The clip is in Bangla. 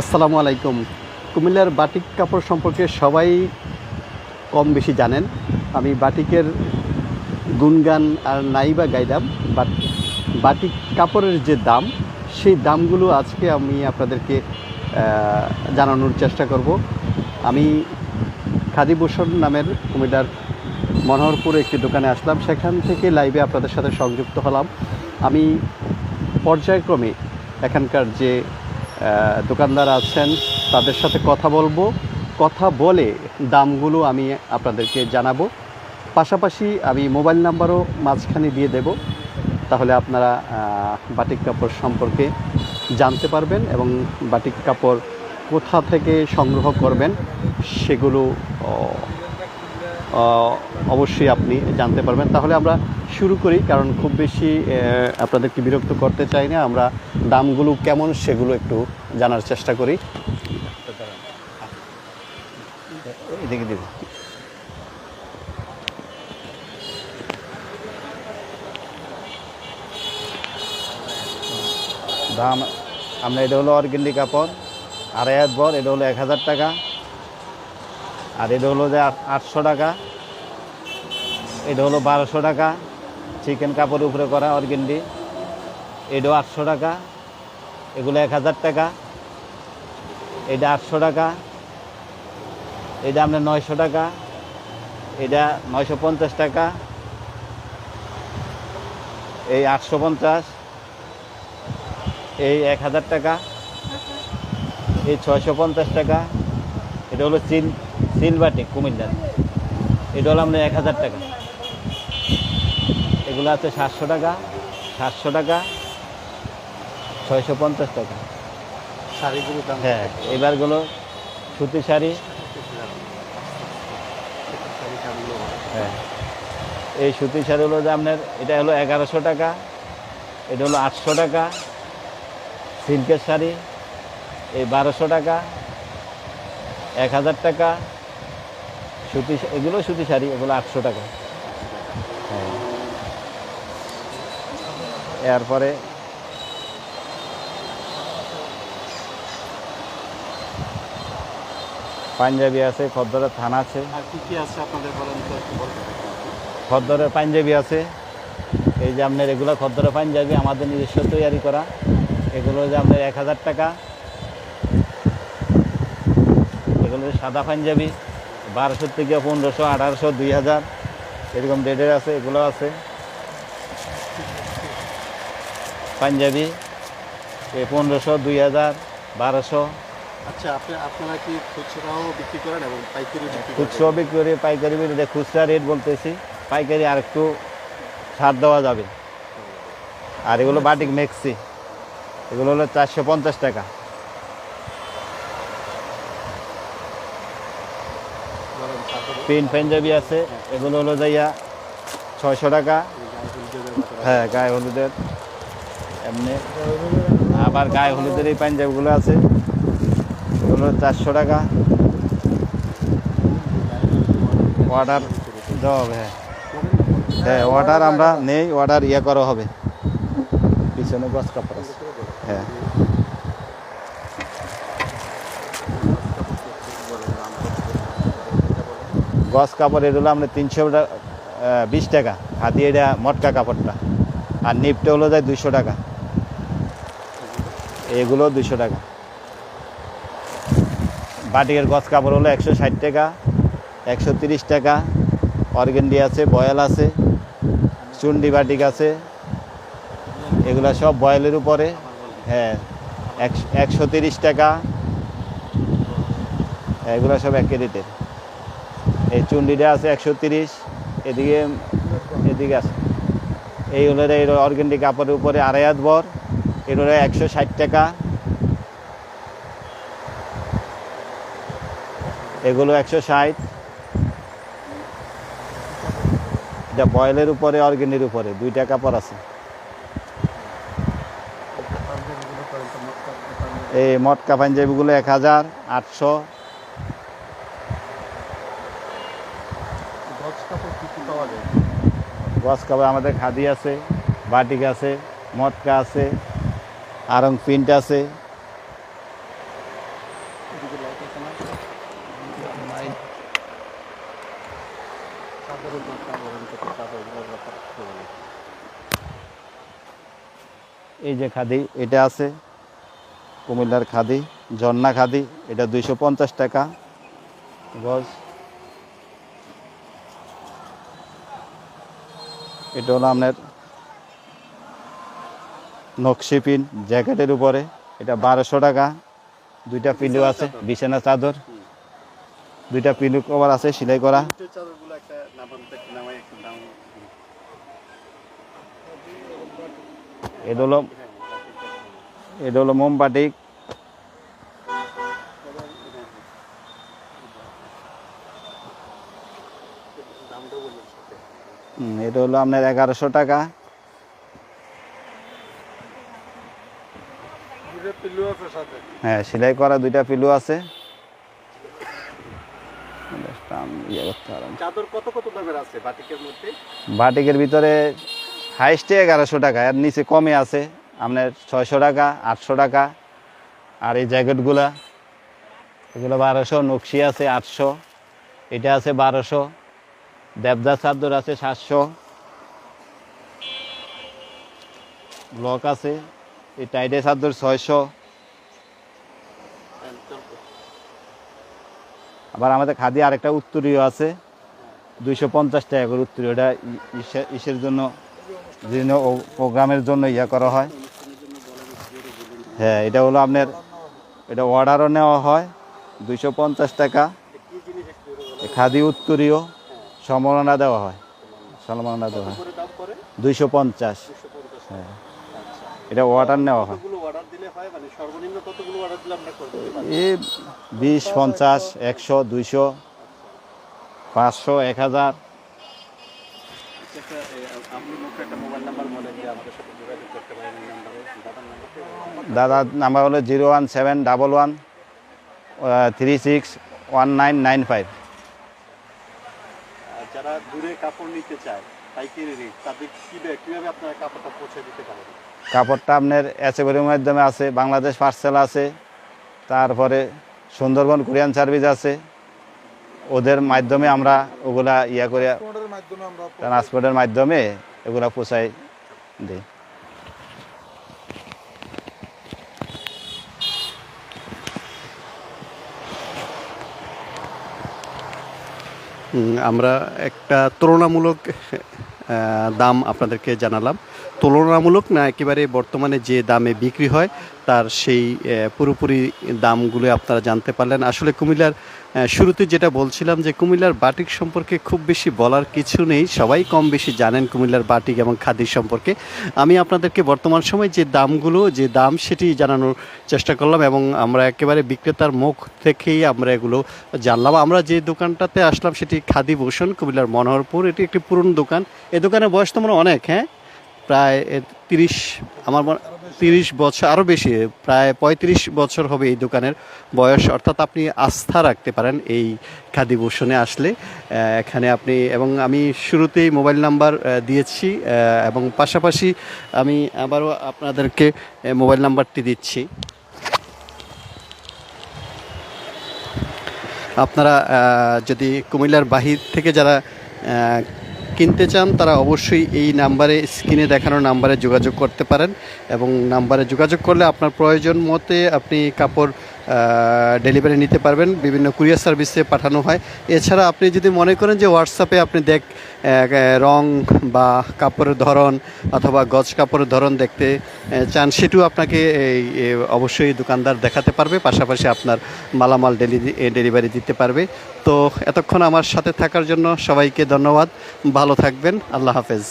আসসালামু আলাইকুম। কুমিল্লার বাটিক কাপড় সম্পর্কে সবাই কম বেশি জানেন। আমি বাটিকের গুণগান আর নাই বা গাইলাম। বাট বাটিক কাপড়ের যে দাম, সেই দামগুলো আজকে আমি আপনাদেরকে জানানোর চেষ্টা করব। আমি খাদিভূষণ নামের কুমিল্লার মনোহরপুরে একটি দোকানে আসলাম। সেখান থেকে লাইভে আপনাদের সাথে সংযুক্ত হলাম। আমি পর্যায়ক্রমে এখানকার যে দোকানদার আছেন, তাদের সাথে কথা বলব। কথা বলে দামগুলো আমি আপনাদেরকে জানাব। পাশাপাশি আমি মোবাইল নাম্বারও মাঝখানে দিয়ে দেব। তাহলে আপনারা বাটিক কাপড় সম্পর্কে জানতে পারবেন এবং বাটিক কাপড় কোথা থেকে সংগ্রহ করবেন সেগুলো অবশ্যই আপনি জানতে পারবেন। তাহলে আমরা শুরু করি, কারণ খুব বেশি আপনাদেরকে বিরক্ত করতে চাই না। আমরা দামগুলো কেমন সেগুলো একটু জানার চেষ্টা করি। দাম, আমরা এটা হলো অর্গেন্ডি কাপড় আড়াই হাত বর এটা হলো এক হাজার টাকা, আর এটা হলো যে আটশো টাকা, এটা হলো বারোশো টাকা চিকেন কাপড়ের উপরে করা অর্গেন্ডি এটাও আটশো টাকা। এগুলো এক হাজার টাকা। এটা আটশো টাকা। এটা আপনার নয়শো টাকা। এটা নয়শো পঞ্চাশ টাকা। এই আটশো পঞ্চাশ। এই এক হাজার টাকা। এই ছয়শো পঞ্চাশ টাকা। এটা হলো চিল সিলবাটি কুমিল্লার। এটা হলো আপনার এক হাজার টাকা। এগুলো আছে সাতশো টাকা সাতশো টাকা ছয়শো পঞ্চাশ টাকা। শাড়িগুলো হ্যাঁ এবারগুলো সুতি শাড়ি। হ্যাঁ এই সুতি শাড়ি হলো যে আপনার এটা হলো এগারোশো টাকা এটা হলো আটশো টাকা সিল্কের শাড়ি এই বারোশো টাকা এক হাজার টাকা সুতি এগুলো সুতি শাড়ি এগুলো আটশো টাকা। হ্যাঁ। এরপরে পাঞ্জাবি আছে খদ্দরের থান আছে। আর কি কি আছে আপনাদের বলেন তো একটু বলবেন? খদ্দরের পাঞ্জাবি আছে। এই যে আপনার এগুলো খদ্দরের পাঞ্জাবি আমাদের নিজস্ব তৈরি করা। এগুলো যে আপনার এক হাজার টাকা। এগুলো সাদা পাঞ্জাবি বারোশো থেকে পনেরোশো আঠারোশো দুই হাজার এরকম রেটের আছে এগুলো আছে। পাঞ্জাবি এই পনেরোশো দুই হাজার বারোশো। আচ্ছা আপনি আপনারা কি খুচরাও বিক্রি করেন এবং পাইকারি খুচরো বিক্রি পাইকারি বিক্রি খুচরা রেট বলতেছি পাইকারি আর একটু ছাড় দেওয়া যাবে। আর এগুলো বাটিক মেক্সি এগুলো হলো চারশো পঞ্চাশ টাকা। পেন পাঞ্জাবি আছে এগুলো হলো যাইয়া ছয়শো টাকা। হ্যাঁ গায়ে হলুদের। এমনি। আবার গায়ে হলুদের এই পাঞ্জাবিগুলো আছে। এগুলো চারশো টাকা। অর্ডার দেওয়া হবে হ্যাঁ। হ্যাঁ অর্ডার আমরা নেই অর্ডার ইয়ে করা হবে। পিছনে গছ কাপড় আছে। হ্যাঁ। গছ কাপড় এগুলো আমরা তিনশো বিশ টাকা। হাতি এটা মটকা কাপড়টা। আর নিপটা হলো যায় দুশো টাকা। এগুলো দুশো টাকা। বাটিকের গছ কাপড় হলো একশো ষাট টাকা, একশো তিরিশ টাকা। অর্গেন্ডি আছে, বয়াল আছে, চুন্ডি বাটিক আছে। এগুলা সব বয়েলের উপরে। হ্যাঁ একশো তিরিশ টাকা। এগুলো সব এক রেটের। এই চুন্ডিটা আছে একশো তিরিশ, এদিকে এদিকে আছে। এই হলো এই অর্গেন্ডিক কাপড়ের উপরে আড়াই হাত বর এর হলো একশো ষাট টাকা। এগুলো একশো ষাট। এটা বয়েলের উপরে, অর্গেনির উপরে দুইটা কাপড় আছে। এই মটকা পাঞ্জাবিগুলো এক হাজার, আটশো। গছ কাপড় আমাদের খাদি আছে, বাটিক আছে, মটকা আছে। আরং প্রিন্ট আছে। এই যে খাদি, এটা আছে। কুমিল্লার খাদি, ঝর্ণা খাদি, এটা দুইশো পঞ্চাশ টাকা। গজ। এটা হলো আপনার নকশি পিন জ্যাকেটের উপরে এটা বারোশো টাকা। দুইটা পিলু আছে বিছানা চাদর। দুইটা পিলু কভার আছে সেলাই করা। হুম, এটা হলো আপনার এগারোশো টাকা। পিলু আছে সাথে। হ্যাঁ সেলাই করা দুইটা পিলু আছে। করতে পারব না। চাদর কত কত দামের আছে বাটিকের মধ্যে? বাটিকের ভিতরে হাইস্টে এগারোশো টাকা আর নিচে কমে আছে। আপনার ছয়শো টাকা আটশো টাকা। আর এই জ্যাকেটগুলা এগুলো বারোশো নকশি আছে আটশো এটা আছে বারোশো দেবদাস চাদর আছে সাতশো ব্লক আছে এই টাইডে চাদর ছয়শো। আবার আমাদের খাদি আরেকটা উত্তরীয় আছে। দুইশো পঞ্চাশ টাকা করে উত্তরীয়। এটা ইসের জন্য বিভিন্ন প্রোগ্রামের জন্য ইয়া করা হয়। হ্যাঁ এটা হলো আপনার, এটা অর্ডারও নেওয়া হয়, দুইশো পঞ্চাশ টাকা। খাদি উত্তরীয়, সম্মাননা দেওয়া হয়। সম্মাননা দেওয়া হয়। দুইশো পঞ্চাশ। হ্যাঁ। এটা অর্ডার নেওয়া হয়। হয় মানে এই বিশ পঞ্চাশ একশো দুইশো পাঁচশো এক হাজার। এই নাম্বারে দাদার নাম্বার হলো zero one seven double one three six one nine nine five. যারা দূরে কাপড় নিতে চায় পাইকারি রেট তাদের কীভাবে কীভাবে আপনারা কাপড়টা পৌঁছে দিতে পারেন? কাপড়টা আপনার মাধ্যমে আছে বাংলাদেশ পার্সেল আছে তারপরে সুন্দরবন কোরিয়ান সার্ভিস আছে ওদের মাধ্যমে আমরা ওগুলা ইয়া করে ট্রান্সপোর্টের মাধ্যমে এগুলা পোষাই দিই। আমরা একটা তুলনামূলক দাম আপনাদেরকে জানালাম। তুলনামূলক না, একেবারে বর্তমানে যে দামে বিক্রি হয়, তার সেই পুরোপুরি দামগুলো আপনারা জানতে পারলেন। আসলে কুমিল্লার শুরুতে যেটা বলছিলাম যে কুমিল্লার বাটিক সম্পর্কে খুব বেশি বলার কিছু নেই, সবাই কম বেশি জানেন কুমিল্লার বাটিক এবং খাদির সম্পর্কে। আমি আপনাদেরকে বর্তমান সময় যে দামগুলো, যে দাম সেটি জানানোর চেষ্টা করলাম এবং আমরা একেবারে বিক্রেতার মুখ থেকেই আমরা এগুলো জানলাম। আমরা যে দোকানটাতে আসলাম সেটি খাদি ভূষণ, কুমিল্লার মনোহরপুর। এটি একটি পুরনো দোকান। এই দোকানের বয়স তো মনে অনেক হ্যাঁ? প্রায় তিরিশ, আমার তিরিশ বছর আরও বেশি, প্রায় পঁয়ত্রিশ বছর হবে এই দোকানের বয়স। অর্থাৎ আপনি আস্থা রাখতে পারেন এই খাদি ভূষণে আসলে এখানে আপনি, এবং আমি শুরুতেই মোবাইল নাম্বার দিয়েছি এবং পাশাপাশি আমি আবারও আপনাদেরকে মোবাইল নাম্বারটি দিচ্ছি। আপনারা যদি কুমিল্লার বাহির থেকে যারা কিনতে চান, তারা অবশ্যই এই নাম্বারে, স্ক্রিনে দেখানো নাম্বারে যোগাযোগ করতে পারেন এবং নাম্বারে যোগাযোগ করলে আপনার প্রয়োজন মতে আপনি কাপড় ডেলিভারি নিতে পারবেন, বিভিন্ন কুরিয়ার সার্ভিসে পাঠানো হয়। এছাড়া আপনি যদি মনে করেন যে হোয়াটসঅ্যাপে আপনি দেখ রং বা কাপড়ের ধরন অথবা গজ কাপড়ের ধরন দেখতে চান, সেটিও আপনাকে এই অবশ্যই দোকানদার দেখাতে পারবে, পাশাপাশি আপনার মালামাল ডেলি ডেলিভারি দিতে পারবে। তো এতক্ষণ আমার সাথে থাকার জন্য সবাইকে ধন্যবাদ। ভালো থাকবেন। আল্লাহ হাফেজ।